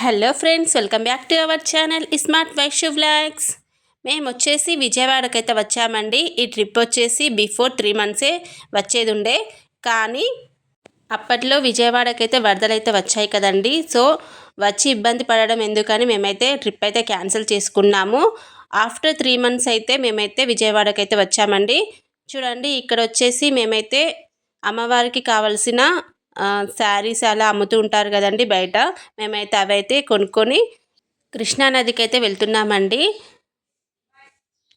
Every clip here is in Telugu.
Hello friends welcome back to our channel smart Vaishu vlogs మేము వచ్చేసి విజయవాడకైతే వచ్చామండి. ఈ ట్రిప్ వచ్చేసి బిఫోర్ త్రీ మంత్సే వచ్చేది ఉండే కానీ అప్పట్లో విజయవాడకైతే వరదలైతే వచ్చాయి కదండి. సో వచ్చి ఇబ్బంది పడడం ఎందుకని మేమైతే ట్రిప్ అయితే క్యాన్సిల్ చేసుకున్నాము. ఆఫ్టర్ త్రీ మంత్స్ అయితే మేమైతే విజయవాడకైతే వచ్చామండి. చూడండి ఇక్కడ వచ్చేసి మేమైతే అమ్మవారికి కావలసిన శారీస్ అలా అమ్ముతూ ఉంటారు కదండి బయట. మేమైతే అవైతే కొనుక్కొని కృష్ణానదికి అయితే వెళ్తున్నామండి.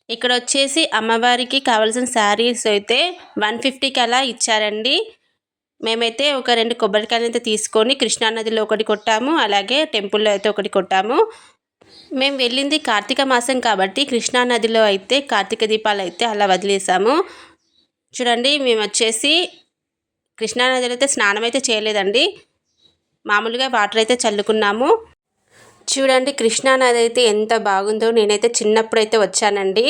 ఇక్కడ వచ్చేసి అమ్మవారికి కావాల్సిన శారీస్ అయితే వన్ ఫిఫ్టీకి అలా ఇచ్చారండి. మేమైతే ఒక రెండు కొబ్బరికాయలు అయితే తీసుకొని కృష్ణానదిలో ఒకటి కొట్టాము అలాగే టెంపుల్లో అయితే ఒకటి కొట్టాము. మేము వెళ్ళింది కార్తీక మాసం కాబట్టి కృష్ణానదిలో అయితే కార్తీక దీపాలు అయితే అలా వదిలేసాము. చూడండి మేము వచ్చేసి కృష్ణానదిలో అయితే స్నానం అయితే చేయలేదండి. మామూలుగా వాటర్ అయితే చల్లుకున్నాము. చూడండి కృష్ణానది అయితే ఎంత బాగుందో. నేనైతే చిన్నప్పుడు అయితే వచ్చానండి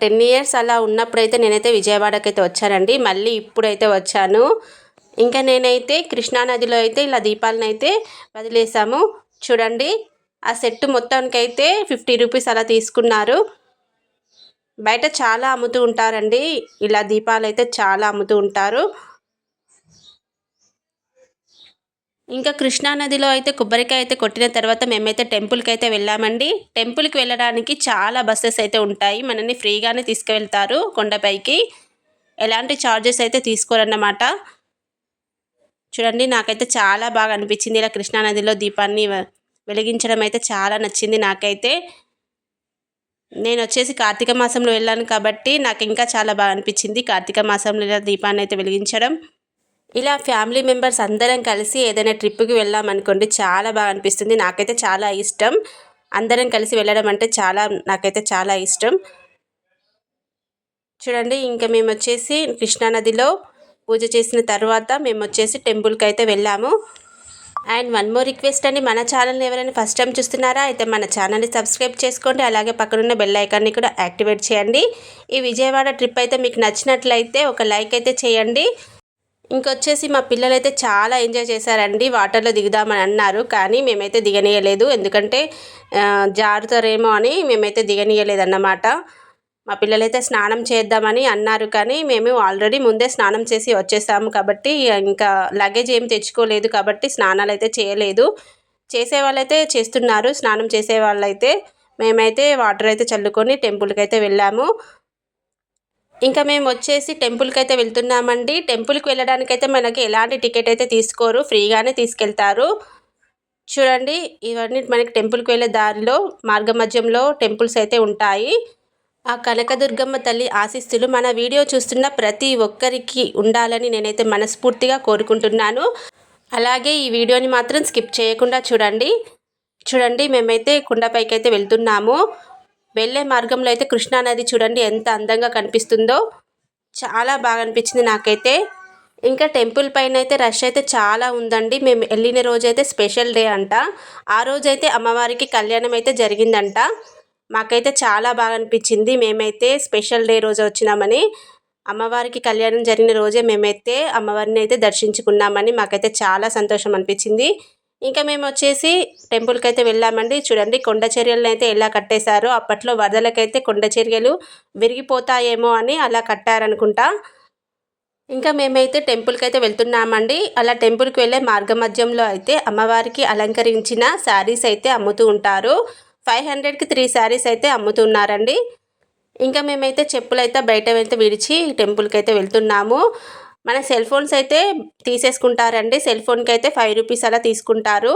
టెన్ ఇయర్స్ అలా ఉన్నప్పుడైతే నేనైతే విజయవాడకి అయితే వచ్చానండి. మళ్ళీ ఇప్పుడైతే వచ్చాను. ఇంకా నేనైతే కృష్ణానదిలో అయితే ఇలా దీపాలను అయితే వదిలేసాము. చూడండి ఆ సెట్ మొత్తానికైతే ఫిఫ్టీ రూపీస్ అలా తీసుకున్నారు. బయట చాలా అమ్ముతూ ఉంటారండి. ఇలా దీపాలు అయితే చాలా అమ్ముతూ ఉంటారు. ఇంకా కృష్ణానదిలో అయితే కొబ్బరికాయ అయితే కొట్టిన తర్వాత మేమైతే టెంపుల్కి అయితే వెళ్ళామండి. టెంపుల్కి వెళ్ళడానికి చాలా బస్సెస్ అయితే ఉంటాయి. మనల్ని ఫ్రీగానే తీసుకువెళ్తారు కొండపైకి. ఎలాంటి ఛార్జెస్ అయితే తీసుకోరన్నమాట. చూడండి నాకైతే చాలా బాగా అనిపించింది ఇలా కృష్ణానదిలో దీపాన్ని వెలిగించడం అయితే చాలా నచ్చింది నాకైతే. నేను వచ్చేసి కార్తీక మాసంలో వెళ్ళాను కాబట్టి నాకు ఇంకా చాలా బాగా అనిపించింది కార్తీక మాసంలో ఇలా దీపాన్ని అయితే వెలిగించడం. ఇలా ఫ్యామిలీ మెంబర్స్ అందరం కలిసి ఏదైనా ట్రిప్కి వెళ్ళామనుకోండి చాలా బాగా అనిపిస్తుంది. నాకైతే చాలా ఇష్టం. అందరం కలిసి వెళ్ళడం అంటే చాలా నాకైతే చాలా ఇష్టం. చూడండి ఇంకా మేము వచ్చేసి కృష్ణానదిలో పూజ చేసిన తర్వాత మేము వచ్చేసి టెంపుల్కి అయితే వెళ్ళాము. అండ్ వన్ మోర్ రిక్వెస్ట్ అండి మన ఛానల్ని ఎవరైనా ఫస్ట్ టైం చూస్తున్నారా అయితే మన ఛానల్ని సబ్స్క్రైబ్ చేసుకోండి. అలాగే పక్కనున్న బెల్ ఐకాన్ని కూడా యాక్టివేట్ చేయండి. ఈ విజయవాడ ట్రిప్ అయితే మీకు నచ్చినట్లయితే ఒక లైక్ అయితే చేయండి. ఇంకొచ్చేసి మా పిల్లలైతే చాలా ఎంజాయ్ చేశారండి వాటర్లో దిగుదామని అన్నారు. కానీ మేమైతే దిగనీయలేదు. ఎందుకంటే జారుతారేమో అని మేమైతే దిగనీయలేదు అన్నమాట మా పిల్లలైతే స్నానం చేద్దామని అన్నారు. కానీ మేము ఆల్రెడీ ముందే స్నానం చేసి వచ్చేసాము కాబట్టి ఇంకా లగేజ్ ఏం తెచ్చుకోలేదు కాబట్టి స్నానాలు అయితే చేయలేదు. చేసే వాళ్ళైతే చేస్తున్నారు. స్నానం చేసే వాళ్ళైతే మేమైతే వాటర్ అయితే చల్లుకొని టెంపుల్కి అయితే వెళ్ళాము. ఇంకా మేము వచ్చేసి టెంపుల్కి అయితే వెళ్తున్నామండి. టెంపుల్కి వెళ్ళడానికి అయితే మనకి ఎలాంటి టికెట్ అయితే తీసుకోరు. ఫ్రీగానే తీసుకెళ్తారు. చూడండి ఇవన్నీ మనకి టెంపుల్కి వెళ్ళే దారిలో మార్గ మధ్యంలో టెంపుల్స్ అయితే ఉంటాయి. ఆ కనకదుర్గమ్మ తల్లి ఆశీస్సులు మన వీడియో చూస్తున్న ప్రతి ఒక్కరికి ఉండాలని నేనైతే మనస్ఫూర్తిగా కోరుకుంటున్నాను. అలాగే ఈ వీడియోని మాత్రం స్కిప్ చేయకుండా చూడండి. చూడండి మేమైతే కుండపైకి అయితే వెళ్తున్నాము. వెళ్ళే మార్గంలో అయితే కృష్ణానది చూడండి ఎంత అందంగా కనిపిస్తుందో. చాలా బాగా అనిపించింది నాకైతే. ఇంకా టెంపుల్ పైన అయితే రష్ అయితే చాలా ఉందండి. మేము వెళ్ళిన రోజైతే స్పెషల్ డే అంట. ఆ రోజైతే అమ్మవారికి కళ్యాణం అయితే జరిగిందంట. మాకైతే చాలా బాగా అనిపించింది. మేమైతే స్పెషల్ డే రోజు వచ్చినామని అమ్మవారికి కళ్యాణం జరిగిన రోజే మేమైతే అమ్మవారిని అయితే దర్శించుకున్నామని మాకైతే చాలా సంతోషం అనిపించింది. ఇంకా మేము వచ్చేసి టెంపుల్కి అయితే వెళ్ళామండి. చూడండి కొండ చర్యలను అయితే ఎలా కట్టేశారో అప్పట్లో వరదలకైతే కొండ చర్యలు విరిగిపోతాయేమో అని అలా కట్టారనుకుంటా. ఇంకా మేమైతే టెంపుల్కి అయితే వెళ్తున్నామండి. అలా టెంపుల్కి వెళ్ళే మార్గ మధ్యంలో అయితే అమ్మవారికి అలంకరించిన శారీస్ అయితే అమ్ముతూ ఉంటారు. ఫైవ్ హండ్రెడ్కి త్రీ శారీస్ అయితే అమ్ముతున్నారండి. ఇంకా మేమైతే చెప్పులు అయితే బయట అయితే విడిచి టెంపుల్కి అయితే వెళ్తున్నాము. మన సెల్ ఫోన్స్ అయితే తీసేసుకుంటారండి. సెల్ ఫోన్కి అయితే ఫైవ్ రూపీస్ అలా తీసుకుంటారు.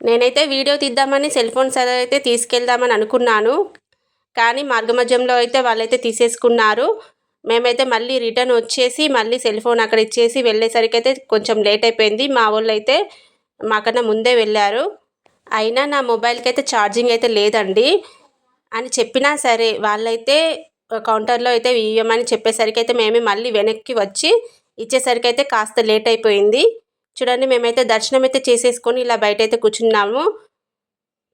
నేనైతే వీడియో తీద్దామని సెల్ ఫోన్స్ అయితే తీసుకెళ్దామని అనుకున్నాను. కానీ మార్గమధ్యంలో అయితే వాళ్ళైతే తీసేసుకున్నారు. మేమైతే మళ్ళీ రిటర్న్ వచ్చేసి మళ్ళీ సెల్ ఫోన్ అక్కడ ఇచ్చేసి వెళ్ళేసరికి అయితే కొంచెం లేట్ అయిపోయింది. మా వాళ్ళు అయితే మాకన్నా ముందే వెళ్ళారు. అయినా నా మొబైల్కి అయితే ఛార్జింగ్ అయితే లేదండి. అని చెప్పినా సరే వాళ్ళైతే కౌంటర్లో అయితే ఇవ్వమని చెప్పేసరికి అయితే మేమే మళ్ళీ వెనక్కి వచ్చి ఇచ్చేసరికి అయితే కాస్త లేట్ అయిపోయింది. చూడండి మేమైతే దర్శనం అయితే చేసేసుకొని ఇలా బయట అయితే కూర్చున్నాము.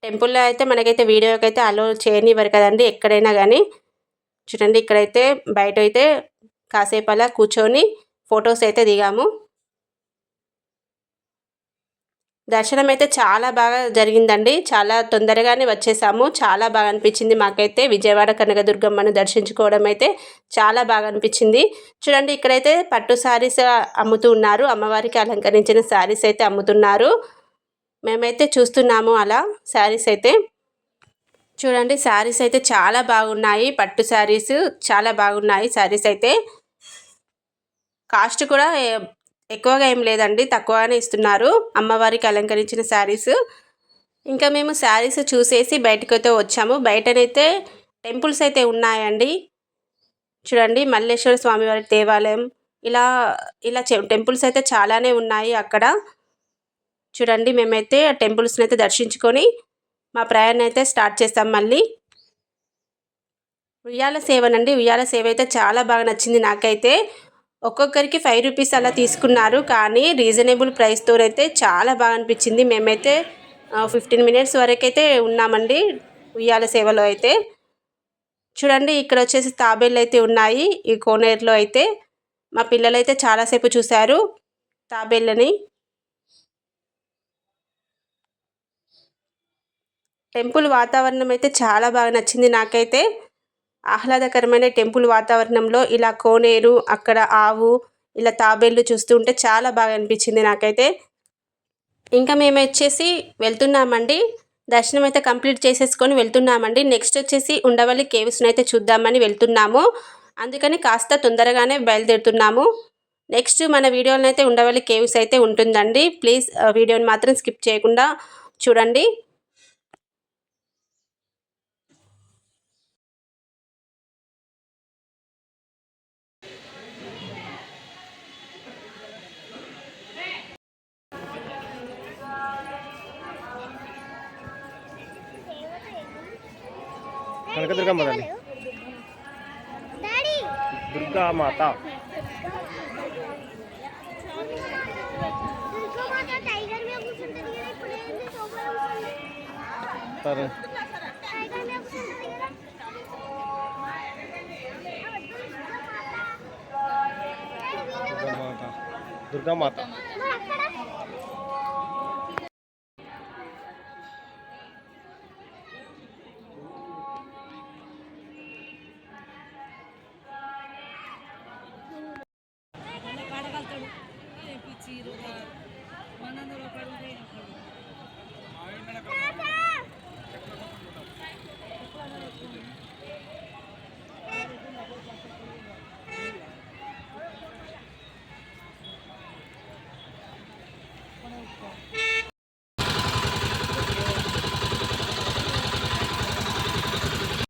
టెంపుల్లో అయితే మనకైతే వీడియోకి అయితే అలో చేయనివ్వరు కదండి ఎక్కడైనా కానీ చూడండి ఇక్కడైతే బయట అయితే కాసేపు అలా కూర్చొని ఫొటోస్ అయితే దిగాము. దర్శనం అయితే చాలా బాగా జరిగిందండి. చాలా తొందరగానే వచ్చేసాము. చాలా బాగా అనిపించింది మాకైతే. విజయవాడ కనకదుర్గమ్మను దర్శించుకోవడం అయితే చాలా బాగా అనిపించింది. చూడండి ఇక్కడైతే పట్టు శారీస్ అమ్ముతూ ఉన్నారు. అమ్మవారికి అలంకరించిన శారీస్ అయితే అమ్ముతున్నారు. మేమైతే చూస్తున్నాము అలా శారీస్ అయితే. చూడండి శారీస్ అయితే చాలా బాగున్నాయి. పట్టు శారీస్ చాలా బాగున్నాయి శారీస్ అయితే. కాస్ట్ కూడా ఎక్కువగా ఏం లేదండి తక్కువగానే ఇస్తున్నారు. అమ్మవారికి అలంకరించిన శారీస్. ఇంకా మేము శారీస్ చూసేసి బయటకు అయితే వచ్చాము. బయటనైతే టెంపుల్స్ అయితే ఉన్నాయండి. చూడండి మల్లేశ్వర స్వామివారి దేవాలయం. ఇలా ఇలా టెంపుల్స్ అయితే చాలానే ఉన్నాయి అక్కడ. చూడండి మేమైతే ఆ టెంపుల్స్ని అయితే దర్శించుకొని మా ప్రయాణం అయితే స్టార్ట్ చేస్తాం మళ్ళీ. ఉయ్యాల సేవనండి. ఉయ్యాల సేవ అయితే చాలా బాగా నచ్చింది నాకైతే. ఒక్కొక్కరికి ఫైవ్ రూపీస్ అలా తీసుకున్నారు కానీ రీజనబుల్ ప్రైస్తో అయితే చాలా బాగా అనిపించింది. మేమైతే ఫిఫ్టీన్ మినిట్స్ వరకు అయితే ఉన్నామండి ఉయ్యాల సేవలో అయితే. చూడండి ఇక్కడ వచ్చేసి తాబేళ్ళు అయితే ఉన్నాయి ఈ కోనేరులో అయితే. మా పిల్లలు అయితే చాలాసేపు చూశారు తాబేళ్ళని. టెంపుల్ వాతావరణం అయితే చాలా బాగా నచ్చింది నాకైతే. ఆహ్లాదకరమైన టెంపుల్ వాతావరణంలో ఇలా కోనేరు అక్కడ ఆవు ఇలా తాబేళ్ళు చూస్తూ ఉంటే చాలా బాగా అనిపించింది నాకైతే. ఇంకా మేము వచ్చేసి వెళ్తున్నామండి. దర్శనం అయితే కంప్లీట్ చేసేసుకొని వెళ్తున్నామండి. నెక్స్ట్ వచ్చేసి ఉండవల్లి కేవ్స్ని అయితే చూద్దామని వెళ్తున్నాము. అందుకని కాస్త తొందరగానే బయలుదేరుతున్నాము. నెక్స్ట్ మన వీడియోలో అయితే ఉండవల్లి కేవ్స్ అయితే ఉంటుందండి. ప్లీజ్ వీడియోని మాత్రం స్కిప్ చేయకుండా చూడండి. కనకదుర్గమ్మ తల్లి డాడీ దుర్గా మాత దుర్గామాత టైగర్ మీద కూర్చుంటుంది కదా ఇప్పుడు ఏంది సోఫా కూర్చుంది సరే టైగర్ మీద కూర్చుంటుంది కదా డాడీ వీళ్ళు దుర్గామాత దుర్గామాత